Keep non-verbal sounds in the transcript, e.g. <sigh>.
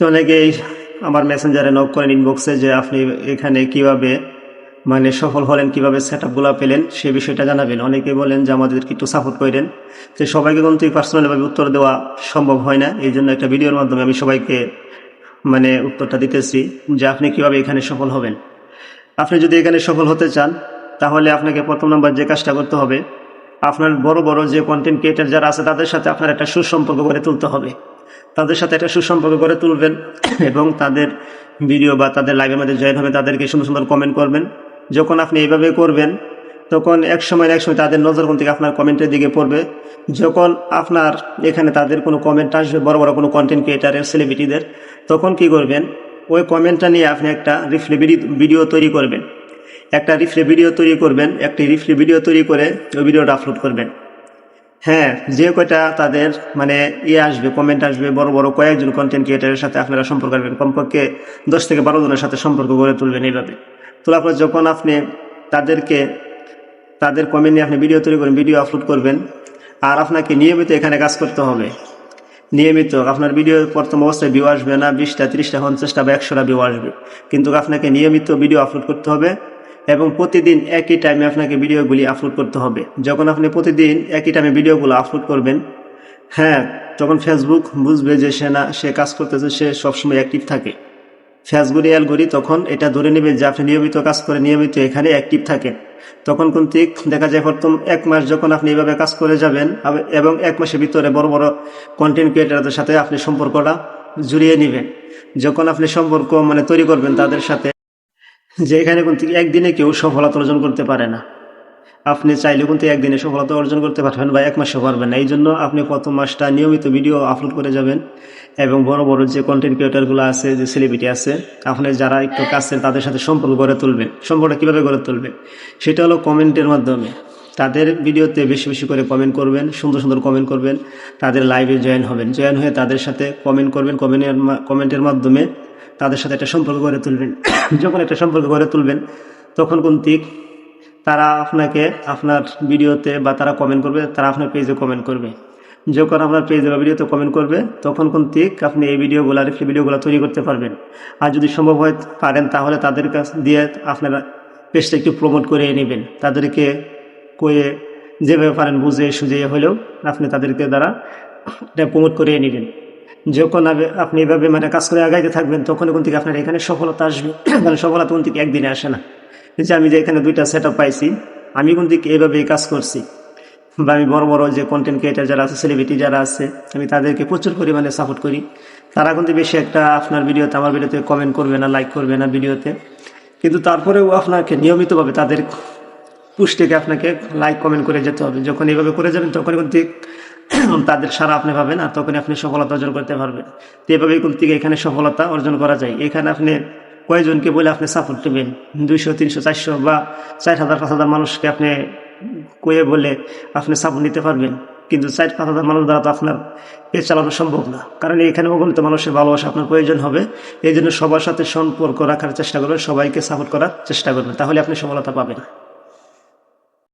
তো অনেকেই আমার মেসেঞ্জারে নক করেন ইনবক্সে যে আপনি এখানে কীভাবে মানে সফল হলেন, কীভাবে সেট আপগুলো পেলেন, সে বিষয়টা জানাবেন। অনেকে বলেন যে আমাদেরকে একটু সাপোর্ট করেন। যে সবাইকে কিন্তু এই পার্সোনালিভাবে উত্তর দেওয়া সম্ভব হয় না। এই জন্য একটা ভিডিওর মাধ্যমে আমি সবাইকে মানে উত্তরটা দিতেছি যে আপনি কীভাবে এখানে সফল হবেন। আপনি যদি এখানে সফল হতে চান, তাহলে আপনাকে প্রথম নম্বর যে কাজটা করতে হবে, আপনার বড় বড় যে কন্টেন্ট ক্রিয়েটার যারা আছে, তাদের সাথে আপনার একটা সুসম্পর্ক গড়ে তুলতে হবে। তাদের সাথে একটা সুসম্পর্ক গড়ে তুলবেন এবং তাদের ভিডিও বা তাদের লাইভের মধ্যে জয়েন হবে তাদেরকে সুন্দর সুন্দর কমেন্ট করবেন। যখন আপনি এইভাবে করবেন, তখন এক সময় এক সময় তাদের নজর কোন থেকে আপনার কমেন্টের দিকে পড়বে। যখন আপনার এখানে তাদের কোনো কমেন্ট আসবে, বড় বড় কোনো কন্টেন্ট ক্রিয়েটারের সেলিব্রিটিদের তখন কি করবেন? ওই কমেন্টটা নিয়ে আপনি একটা রিফ্লে ভিডিও তৈরি করবেন। একটা রিফ্লে ভিডিও তৈরি করবেন, একটি রিফ্লে ভিডিও তৈরি করে ওই ভিডিওটা আপলোড করবেন। হ্যাঁ যে কয়টা তাদের মানে ইয়ে আসবে কমেন্ট আসবে, বড় বড় কয়েকজন কন্টেন্ট ক্রিয়েটারের সাথে আপনারা সম্পর্ক রাখবেন, কমপক্ষে দশ থেকে বারো জনের সাথে সম্পর্ক গড়ে তুলবেন এইভাবে তোলার পর যখন আপনি তাদেরকে, তাদের কমেন্ট নিয়ে আপনি ভিডিও তৈরি করবেন ভিডিও আপলোড করবেন, আর আপনাকে নিয়মিত এখানে কাজ করতে হবে। নিয়মিত, আপনার ভিডিও প্রথম অবস্থায় ভিউ আসবে না, বিশটা, তিরিশটা, পঞ্চাশটা বা একশোটা ভিউ আসবে। কিন্তু আপনাকে নিয়মিত ভিডিও আপলোড করতে হবে এবং প্রতিদিন একই টাইমে আপনাকে ভিডিওগুলি আপলোড করতে হবে। যখন আপনি প্রতিদিন একই টাইমে ভিডিওগুলো আপলোড করবেন হ্যাঁ তখন ফেসবুক বুঝবে যে সে না, সে কাজ করতেছে, সে সবসময় অ্যাক্টিভ থাকে। ফেসবুক অ্যালগরি তখন এটা ধরে নেবে যে আপনি নিয়মিত কাজ করে, নিয়মিত এখানে অ্যাক্টিভ থাকেন। তখন কিন্তু দেখা যায় প্রথম এক মাস যখন আপনি এভাবে কাজ করে যাবেন এবং এক মাসের ভিতরে বড় বড় কন্টেন্ট ক্রিয়েটারদের সাথে আপনি সম্পর্কটা জুড়িয়ে নেবেন। যখন আপনি সম্পর্ক মানে তৈরি করবেন তাদের সাথে যে এখানে কিন্তু একদিনে কেউ সফলতা অর্জন করতে পারে না। আপনি চাইলে কিন্তু একদিনে সফলতা অর্জন করতে পারবেন বা এক মাসে পারবেন না। এই জন্য আপনি প্রথম মাসটা নিয়মিত ভিডিও আপলোড করে যাবেন এবং বড় বড় যে কন্টেন্ট ক্রিয়েটারগুলো আছে, যে সেলিব্রিটি আছে, আপনি যারা একটু কাছের তাদের সাথে সম্পর্ক গড়ে তুলবেন সম্পর্কটা কীভাবে গড়ে তুলবেন সেটা হলো কমেন্টের মাধ্যমে। তাদের ভিডিওতে বেশি বেশি করে কমেন্ট করবেন, সুন্দর সুন্দর কমেন্ট করবেন। তাদের লাইভে জয়েন হবেন। জয়েন হয়ে তাদের সাথে কমেন্ট করবেন। কমেন্টের কমেন্টের মাধ্যমে তাদের সাথে একটা সম্পর্ক গড়ে তুলবেন। <coughs> যখন একটা সম্পর্ক গড়ে তুলবেন, তখন কিন্তু তারা আপনাকে আপনার ভিডিওতে বা তারা কমেন্ট করবে, তারা আপনার পেজে কমেন্ট করবে। যখন আপনার পেজে বা ভিডিওতে কমেন্ট করবে, তখন কিন্তু আপনি এই ভিডিওগুলো রিফ্লি ভিডিওগুলো তৈরি করতে পারবেন। আর যদি সম্ভব হয় পারেন, তাহলে তাদের কাছ দিয়ে আপনারা পেজটা একটু প্রমোট করে নেবেন। তাদেরকে কয়ে যেভাবে পারেন বুঝে সুঝে হলেও আপনি তাদেরকে দ্বারা এটা প্রমোট করে নেবেন। যখন আপনি এভাবে মানে কাজ করে আগাইতে থাকবেন তখন কোন থেকে আপনার এখানে সফলতা আসবে। <clears throat> মানে সফলতা কোন থেকে একদিনে আসে না। যে আমি যে এখানে দুইটা সেট পাইছি, আমি কোন থেকে এভাবে কাজ করছি? বা আমি বড় বড় যে কন্টেন্ট ক্রিয়েটার যারা আছে সেলিব্রিটি যারা আছে, আমি তাদেরকে প্রচুর পরিমাণে সাপোর্ট করি। তারা কিন্তু বেশি একটা আপনার ভিডিওতে আমার ভিডিওতে কমেন্ট করবে না লাইক করবে না ভিডিওতে কিন্তু তারপরেও আপনাকে নিয়মিতভাবে তাদের পুষ্টিকে আপনাকে লাইক কমেন্ট করে যেতে হবে। যখন এইভাবে করে যাবেন তখন কিন্তু তাদের সারা আপনি পাবেন আর তখন আপনি সফলতা অর্জন করতে পারবেন। তো এভাবেই কিন্তু এখানে সফলতা অর্জন করা যায়। এখানে আপনি কয়জনকে বলে আপনি সাপোর্ট নেবেন দুইশো, তিনশো, চারশো বা চার হাজার, পাঁচ হাজার মানুষকে আপনি কয়ে বলে আপনি সাপোর্ট নিতে পারবেন। কিন্তু চার, পাঁচ হাজার মানুষ দ্বারা তো আপনার পেজ চালানো সম্ভব না। কারণ এখানে অগণিত মানুষের ভালোবাসা আপনার প্রয়োজন হবে। এই জন্য সবার সাথে সম্পর্ক রাখার চেষ্টা করবেন, সবাইকে সাপোর্ট করার চেষ্টা করবেন। তাহলে আপনি সফলতা পাবেন।